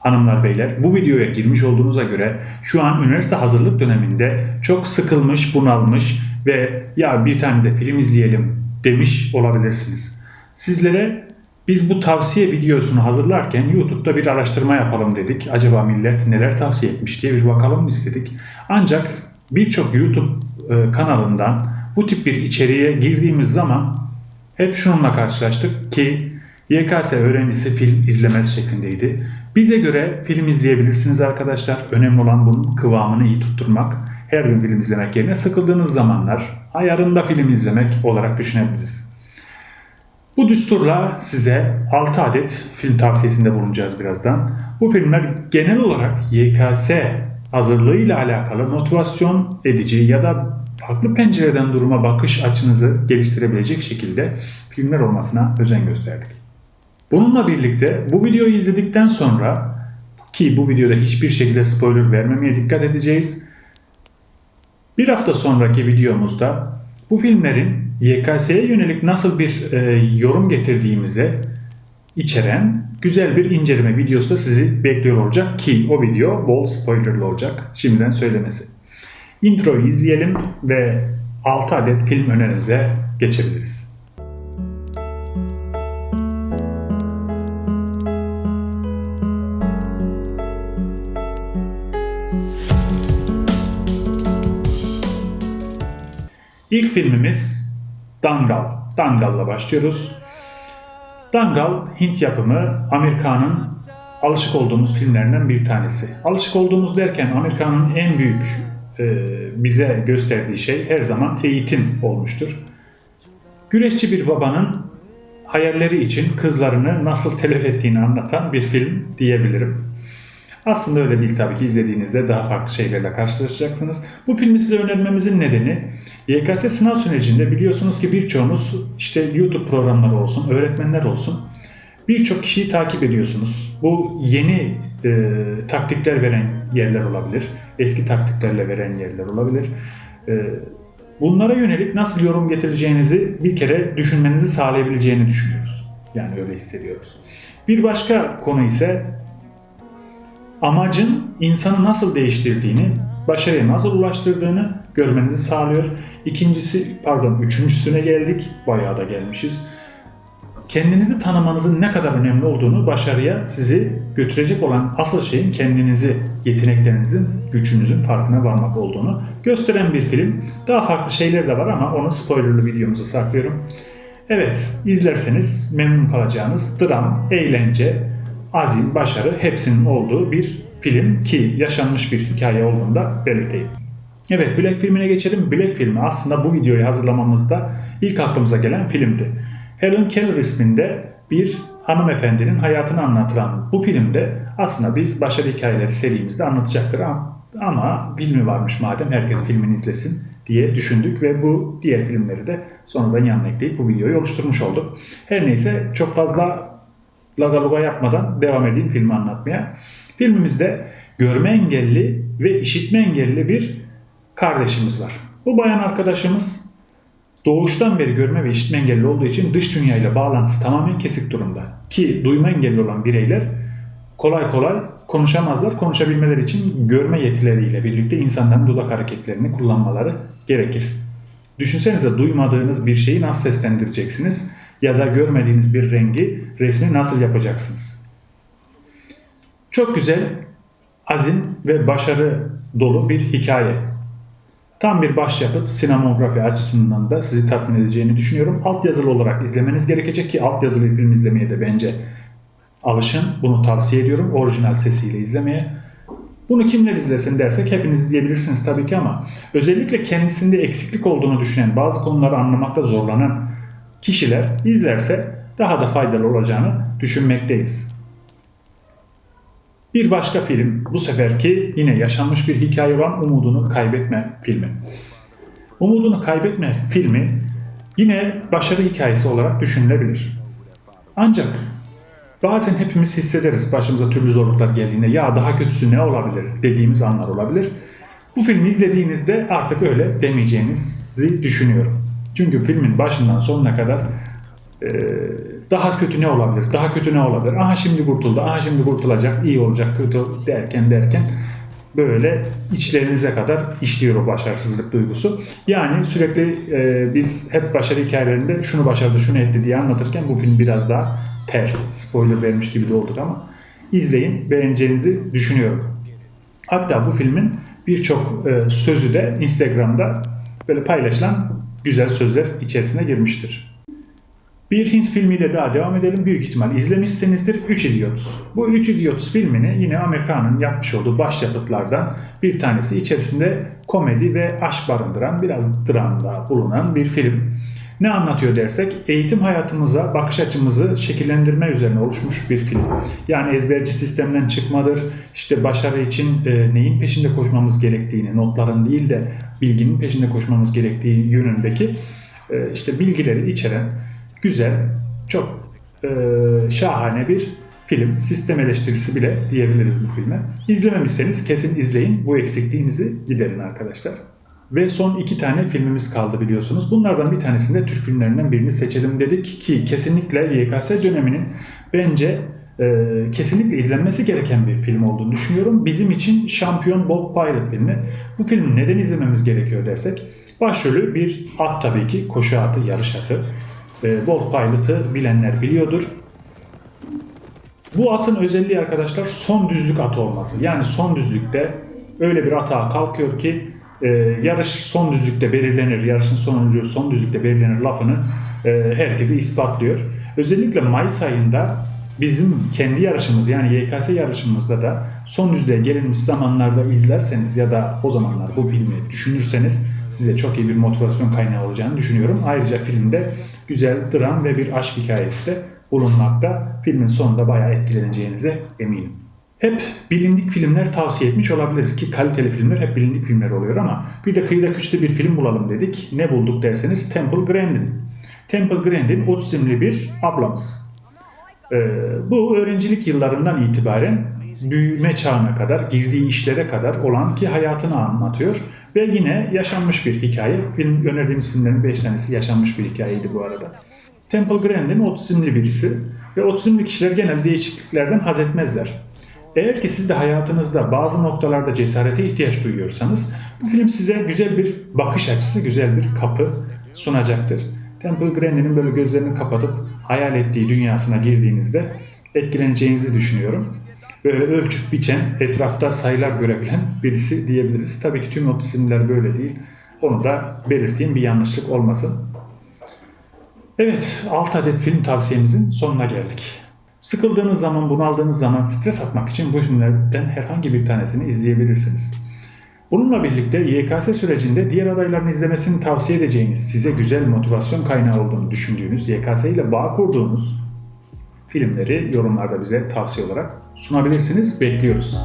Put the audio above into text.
hanımlar beyler bu videoya girmiş olduğunuza göre şu an üniversite hazırlık döneminde çok sıkılmış, bunalmış ve ya bir tane de film izleyelim demiş olabilirsiniz. Sizlere biz bu tavsiye videosunu hazırlarken YouTube'da bir araştırma yapalım dedik. Acaba millet neler tavsiye etmiş diye bir bakalım istedik. Ancak birçok YouTube e, kanalından bu tip bir içeriğe girdiğimiz zaman hep şununla karşılaştık ki YKS öğrencisi film izlemez şeklindeydi. Bize göre film izleyebilirsiniz arkadaşlar. Önemli olan bunun kıvamını iyi tutturmak. Her gün film izlemek yerine sıkıldığınız zamanlar ayarında film izlemek olarak düşünebiliriz. Bu düsturla size 6 adet film tavsiyesinde bulunacağız birazdan. Bu filmler genel olarak YKS hazırlığıyla alakalı motivasyon edici ya da farklı pencereden duruma bakış açınızı geliştirebilecek şekilde filmler olmasına özen gösterdik. Bununla birlikte bu videoyu izledikten sonra ki bu videoda hiçbir şekilde spoiler vermemeye dikkat edeceğiz. Bir hafta sonraki videomuzda bu filmlerin YKS'ye yönelik nasıl bir e, yorum getirdiğimize içeren güzel bir inceleme videosu da sizi bekliyor olacak ki o video bol spoilerlı olacak şimdiden söylemesi. Introyu izleyelim ve 6 adet film önerimize geçebiliriz. İlk filmimiz Dangal. Dangal'la başlıyoruz. Dangal Hint yapımı Amerikan'ın alışık olduğumuz filmlerinden bir tanesi. Alışık olduğumuz derken Amerikan'ın en büyük e, bize gösterdiği şey her zaman eğitim olmuştur. Güreşçi bir babanın hayalleri için kızlarını nasıl telef ettiğini anlatan bir film diyebilirim. Aslında öyle değil tabii ki izlediğinizde daha farklı şeylerle karşılaşacaksınız. Bu filmi size önermemizin nedeni YKS sınav sürecinde biliyorsunuz ki birçoğunuz işte YouTube programları olsun, öğretmenler olsun birçok kişiyi takip ediyorsunuz. Bu yeni e, taktikler veren yerler olabilir, eski taktiklerle veren yerler olabilir. E, bunlara yönelik nasıl yorum getireceğinizi bir kere düşünmenizi sağlayabileceğini düşünüyoruz. Yani öyle hissediyoruz. Bir başka konu ise amacın insanı nasıl değiştirdiğini, başarıya nasıl ulaştırdığını görmenizi sağlıyor. İkincisi, pardon, üçüncüsüne geldik. Bayağı da gelmişiz. Kendinizi tanımanızın ne kadar önemli olduğunu, başarıya sizi götürecek olan asıl şeyin kendinizi, yeteneklerinizin, gücünüzün farkına varmak olduğunu gösteren bir film. Daha farklı şeyler de var ama onu spoilerlı videomuza saklıyorum. Evet, izlerseniz memnun kalacağınız dram, eğlence, azim, başarı hepsinin olduğu bir film ki yaşanmış bir hikaye olduğunu da belirteyim. Evet Black filmine geçelim. Black filmi aslında bu videoyu hazırlamamızda ilk aklımıza gelen filmdi. Helen Keller isminde bir hanımefendinin hayatını anlatılan bu filmde aslında biz başarı hikayeleri serimizde anlatacaktır ama, filmi varmış madem herkes filmini izlesin diye düşündük ve bu diğer filmleri de sonradan yanına ekleyip bu videoyu oluşturmuş olduk. Her neyse çok fazla lagaluga yapmadan devam edeyim filmi anlatmaya. Filmimizde görme engelli ve işitme engelli bir kardeşimiz var. Bu bayan arkadaşımız doğuştan beri görme ve işitme engelli olduğu için dış dünyayla bağlantısı tamamen kesik durumda. Ki duyma engelli olan bireyler kolay kolay konuşamazlar. Konuşabilmeleri için görme yetileriyle birlikte insanların dudak hareketlerini kullanmaları gerekir. Düşünsenize duymadığınız bir şeyi nasıl seslendireceksiniz ya da görmediğiniz bir rengi resmi nasıl yapacaksınız? Çok güzel, azim ve başarı dolu bir hikaye. Tam bir başyapıt sinemografi açısından da sizi tatmin edeceğini düşünüyorum. Altyazılı olarak izlemeniz gerekecek ki altyazılı film izlemeye de bence alışın. Bunu tavsiye ediyorum orijinal sesiyle izlemeye. Bunu kimler izlesin dersek hepiniz izleyebilirsiniz tabii ki ama özellikle kendisinde eksiklik olduğunu düşünen, bazı konuları anlamakta zorlanan kişiler izlerse daha da faydalı olacağını düşünmekteyiz. Bir başka film bu seferki yine yaşanmış bir hikaye olan Umudunu Kaybetme filmi. Umudunu Kaybetme filmi yine başarı hikayesi olarak düşünülebilir. Ancak bazen hepimiz hissederiz başımıza türlü zorluklar geldiğinde ya daha kötüsü ne olabilir dediğimiz anlar olabilir. Bu filmi izlediğinizde artık öyle demeyeceğinizi düşünüyorum. Çünkü filmin başından sonuna kadar e, daha kötü ne olabilir, daha kötü ne olabilir, aha şimdi kurtuldu, aha şimdi kurtulacak, iyi olacak, kötü derken derken böyle içlerinize kadar işliyor o başarısızlık duygusu. Yani sürekli e, biz hep başarı hikayelerinde şunu başardı, şunu etti diye anlatırken bu film biraz daha ters, spoiler vermiş gibi de olduk ama izleyin, beğeneceğinizi düşünüyorum. Hatta bu filmin birçok e, sözü de Instagram'da böyle paylaşılan güzel sözler içerisine girmiştir. Bir Hint filmiyle daha devam edelim. Büyük ihtimal izlemişsinizdir. Üç Idiots. Bu Üç Idiots filmini yine Amerikan'ın yapmış olduğu başyapıtlardan bir tanesi. içerisinde komedi ve aşk barındıran, biraz dramda bulunan bir film. Ne anlatıyor dersek eğitim hayatımıza bakış açımızı şekillendirme üzerine oluşmuş bir film. Yani ezberci sistemden çıkmadır, işte başarı için e, neyin peşinde koşmamız gerektiğini, notların değil de bilginin peşinde koşmamız gerektiği yönündeki e, işte bilgileri içeren güzel, çok e, şahane bir film. Sistem eleştirisi bile diyebiliriz bu filme. İzlememişseniz kesin izleyin. Bu eksikliğinizi giderin arkadaşlar. Ve son iki tane filmimiz kaldı biliyorsunuz. Bunlardan bir tanesinde Türk filmlerinden birini seçelim dedik ki kesinlikle YKS döneminin bence e, kesinlikle izlenmesi gereken bir film olduğunu düşünüyorum. Bizim için Şampiyon Bob Pilot filmi. Bu filmi neden izlememiz gerekiyor dersek başrolü bir at tabii ki koşu atı, yarış atı. E, Bolt Pilot'ı bilenler biliyordur. Bu atın özelliği arkadaşlar son düzlük at olması. Yani son düzlükte öyle bir atağa kalkıyor ki e, yarış son düzlükte belirlenir, yarışın sonucu son düzlükte belirlenir lafını e, herkese ispatlıyor. Özellikle Mayıs ayında bizim kendi yarışımız yani YKS yarışımızda da son düzlüğe gelinmiş zamanlarda izlerseniz ya da o zamanlar bu filmi düşünürseniz size çok iyi bir motivasyon kaynağı olacağını düşünüyorum. Ayrıca filmde güzel dram ve bir aşk hikayesi de bulunmakta. Filmin sonunda bayağı etkileneceğinize eminim. Hep bilindik filmler tavsiye etmiş olabiliriz ki kaliteli filmler hep bilindik filmler oluyor ama bir de kıyıda köşede bir film bulalım dedik. Ne bulduk derseniz Temple Grandin. Temple Grandin otizmli bir ablamız. Ee, bu öğrencilik yıllarından itibaren büyüme çağına kadar, girdiği işlere kadar olan ki hayatını anlatıyor. Ve yine yaşanmış bir hikaye. Film önerdiğimiz filmlerin 5 tanesi yaşanmış bir hikayeydi bu arada. Temple Grandin otizmli birisi ve otizmli kişiler genel değişikliklerden haz etmezler. Eğer ki siz de hayatınızda bazı noktalarda cesarete ihtiyaç duyuyorsanız bu film size güzel bir bakış açısı, güzel bir kapı sunacaktır. Temple Grandin'in böyle gözlerini kapatıp hayal ettiği dünyasına girdiğinizde etkileneceğinizi düşünüyorum. Böyle ölçüp biçen, etrafta sayılar görebilen birisi diyebiliriz. Tabii ki tüm otizmler böyle değil. Onu da belirteyim bir yanlışlık olmasın. Evet, 6 adet film tavsiyemizin sonuna geldik. Sıkıldığınız zaman, bunaldığınız zaman stres atmak için bu filmlerden herhangi bir tanesini izleyebilirsiniz. Bununla birlikte YKS sürecinde diğer adayların izlemesini tavsiye edeceğiniz, size güzel motivasyon kaynağı olduğunu düşündüğünüz, YKS ile bağ kurduğunuz filmleri yorumlarda bize tavsiye olarak sunabilirsiniz. Bekliyoruz.